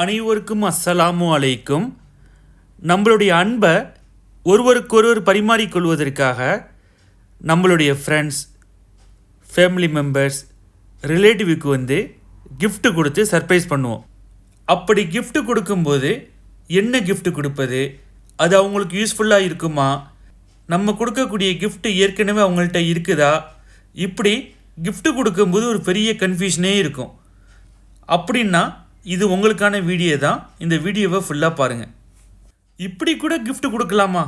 அனைவருக்கும் அஸ்ஸலாமு அலைக்கும். நம்மளுடைய அன்பை ஒருவருக்கொருவர் பரிமாறிக்கொள்வதற்காக நம்மளுடைய ஃப்ரெண்ட்ஸ் ஃபேமிலி மெம்பர்ஸ் ரிலேட்டிவுக்கு வந்து கிஃப்ட்டு கொடுத்து சர்ப்ரைஸ் பண்ணுவோம். அப்படி கிஃப்ட்டு கொடுக்கும்போது என்ன கிஃப்ட்டு கொடுப்பது? அது அவங்களுக்கு யூஸ்ஃபுல்லாக இருக்குமா? நம்ம கொடுக்கக்கூடிய கிஃப்ட்டு ஏற்கனவே அவங்கள்ட்ட இருக்குதா? இப்படி கிஃப்ட்டு கொடுக்கும்போது ஒரு பெரிய கன்ஃபியூஷனே இருக்கும். அப்படின்னா இது உங்களுக்கான வீடியோ தான். இந்த வீடியோவை ஃபுல்லாக பாருங்கள் இப்படி கூட கிஃப்ட் கொடுக்கலாமா?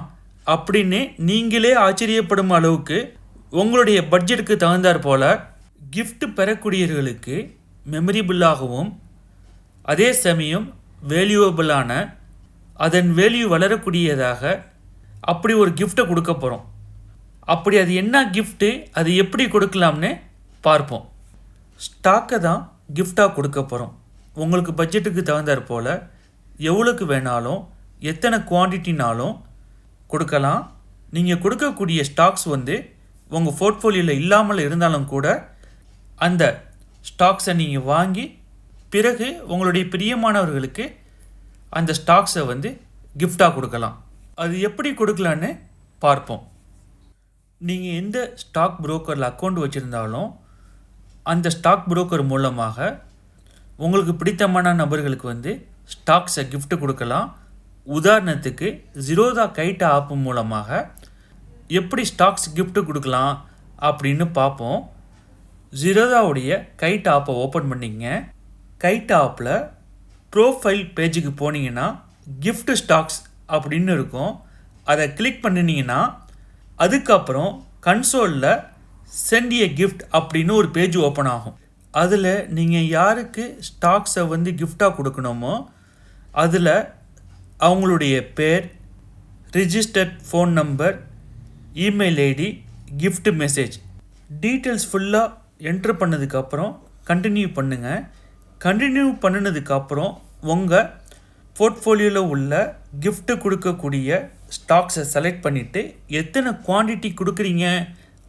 அப்படின்னு நீங்களே ஆச்சரியப்படும் அளவுக்கு உங்களுடைய பட்ஜெட்டுக்கு தகுந்தாற் போல் கிஃப்ட் பெறக்கூடியவர்களுக்கு மெமரிபிளாகவும் அதே சமயம் வேல்யூவபிளான அதன் வேல்யூ வளரக்கூடியதாக அப்படி ஒரு கிஃப்ட்டை கொடுக்க போகிறோம் அப்படி அது என்ன கிஃப்ட்டு அது எப்படி கொடுக்கலாம்னு பார்ப்போம். ஸ்டாக்கை தான் கிஃப்டாக கொடுக்க போகிறோம் உங்களுக்கு பட்ஜெட்டுக்கு தகுந்தாற் போல் எவ்வளோக்கு வேணாலும் எத்தனை குவான்டிட்டினாலும் கொடுக்கலாம். நீங்கள் கொடுக்கக்கூடிய ஸ்டாக்ஸ் வந்து உங்கள் போர்ட்ஃபோலியோவில் இல்லாமல் இருந்தாலும் கூட அந்த ஸ்டாக்ஸை நீங்கள் வாங்கி பிறகு உங்களுடைய பிரியமானவர்களுக்கு அந்த ஸ்டாக்ஸை வந்து கிஃப்டாக கொடுக்கலாம். அது எப்படி கொடுக்கலான்னு பார்ப்போம். நீங்கள் எந்த ஸ்டாக் புரோக்கரில் அக்கௌண்ட் வச்சுருந்தாலும் அந்த ஸ்டாக் புரோக்கர் மூலமாக உங்களுக்கு பிடித்தமான நபர்களுக்கு வந்து ஸ்டாக்ஸை கிஃப்ட் கொடுக்கலாம். உதாரணத்துக்கு ஜிரோதா கைட்டா ஆப் மூலமாக எப்படி ஸ்டாக்ஸ் கிஃப்ட் கொடுக்கலாம் அப்படின்னு பார்ப்போம். ஜிரோதாவுடைய கைட் ஆப்பை ஓப்பன் பண்ணிங்க. கைட் ஆப்பில் ப்ரோஃபைல் பேஜுக்கு போனீங்கன்னா கிஃப்ட் ஸ்டாக்ஸ் அப்படின்னு இருக்கும். அதை கிளிக் பண்ணினீங்கன்னா அதுக்கப்புறம் கன்சோலில் சென்ட் ஏ கிஃப்ட் அப்படின்னு ஒரு பேஜ் ஓப்பன் ஆகும். அதில் நீங்கள் யாருக்கு ஸ்டாக்ஸை வந்து கிஃப்டாக கொடுக்கணுமோ அதில் அவங்களுடைய பேர் registered phone number email ID gift message details ஃபுல்லாக என்ட்ரு பண்ணதுக்கப்புறம் கண்டினியூ பண்ணுங்கள் கண்டினியூ பண்ணினதுக்கப்புறம் உங்கள் போர்ட்ஃபோலியோவில் உள்ள கிஃப்ட்டு கொடுக்கக்கூடிய ஸ்டாக்ஸை செலக்ட் பண்ணிவிட்டு எத்தனை குவான்டிட்டி கொடுக்குறீங்க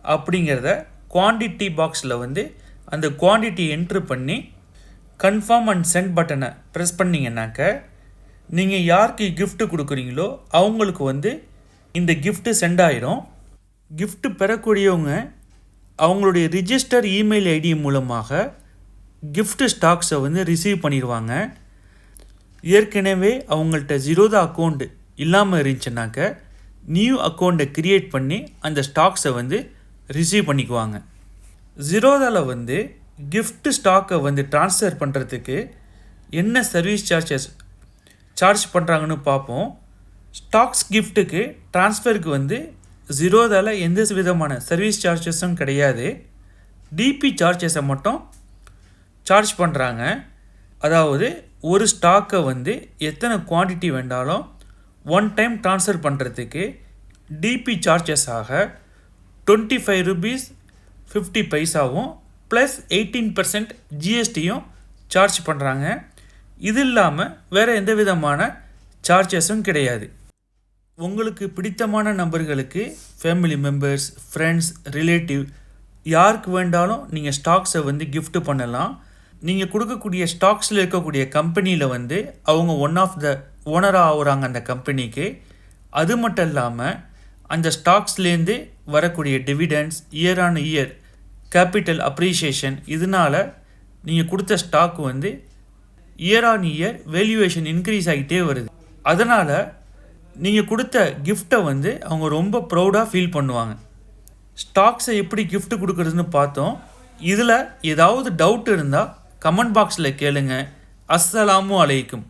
அப்படிங்கிறத குவாண்டிட்டி பாக்ஸில் வந்து அந்த குவான்டிட்டி என்ட்ரு பண்ணி கன்ஃபார்ம் அண்ட் சென்ட் பட்டனை ப்ரெஸ் பண்ணிங்கன்னாக்க நீங்கள் யாருக்கு கிஃப்ட்டு கொடுக்குறீங்களோ அவங்களுக்கு வந்து இந்த கிஃப்ட்டு சென்ட் ஆயிரும். கிஃப்ட்டு பெறக்கூடியவங்க அவங்களுடைய ரிஜிஸ்டர் இமெயில் ஐடி மூலமாக கிஃப்ட்டு ஸ்டாக்ஸை வந்து ரிசீவ் பண்ணிடுவாங்க ஏற்கனவே அவங்கள்ட்ட ஜீரோதா அக்கௌண்ட் இல்லாமல் இருந்துச்சுனாக்க நியூ அக்கௌண்ட்டை க்ரியேட் பண்ணி அந்த ஸ்டாக்ஸை வந்து ரிசீவ் பண்ணிக்குவாங்க. ஜீரோதாவில் வந்து கிஃப்ட் ஸ்டாக்கை வந்து ட்ரான்ஸ்ஃபர் பண்ணுறதுக்கு என்ன சர்வீஸ் சார்ஜஸ் சார்ஜ் பண்ணுறாங்கன்னு பார்ப்போம் ஸ்டாக்ஸ் கிஃப்ட்டுக்கு ட்ரான்ஸ்ஃபருக்கு வந்து ஜீரோதாவில் எந்த விதமான சர்வீஸ் சார்ஜஸும் கிடையாது. டிபி சார்ஜஸை மட்டும் சார்ஜ் பண்ணுறாங்க அதாவது ஒரு ஸ்டாக்கை வந்து எத்தனை குவாண்டிட்டி வேண்டாலும் ஒன் டைம் ட்ரான்ஸ்ஃபர் பண்ணுறதுக்கு டிபி சார்ஜஸாக டுவெண்ட்டி ஃபைவ் ருபீஸ் ஃபிஃப்டி பைசாவும் ப்ளஸ் எயிட்டீன் பர்சன்ட் ஜிஎஸ்டியும் சார்ஜ் பண்ணுறாங்க இது இல்லாமல் வேறு எந்த விதமான சார்ஜஸும் கிடையாது. உங்களுக்கு பிடித்தமான நபர்களுக்கு ஃபேமிலி மெம்பர்ஸ் ஃப்ரெண்ட்ஸ் ரிலேட்டிவ் யாருக்கு வேண்டாலும் நீங்கள் ஸ்டாக்ஸை வந்து கிஃப்ட் பண்ணலாம். நீங்கள் கொடுக்கக்கூடிய ஸ்டாக்ஸில் இருக்கக்கூடிய கம்பெனியில் வந்து அவங்க ஒன் ஆஃப் த ஓனராக ஆகுறாங்க அந்த கம்பெனிக்கு அது மட்டும் இல்லாமல் அந்த ஸ்டாக்ஸ்லேருந்து வரக்கூடிய dividends year on year capital appreciation இதனால் நீங்கள் கொடுத்த ஸ்டாக் வந்து year on year valuation increase ஆகிட்டே வருது. அதனால் நீங்கள் கொடுத்த கிஃப்ட்டை வந்து அவங்க ரொம்ப ப்ரௌடாக ஃபீல் பண்ணுவாங்க. ஸ்டாக்ஸை எப்படி கிஃப்ட் கொடுக்குறதுன்னு பார்த்தோம். இதில் ஏதாவது டவுட் இருந்தால் கமெண்ட் பாக்ஸில் கேளுங்க. அஸ்ஸலாமு அலைக்கும்.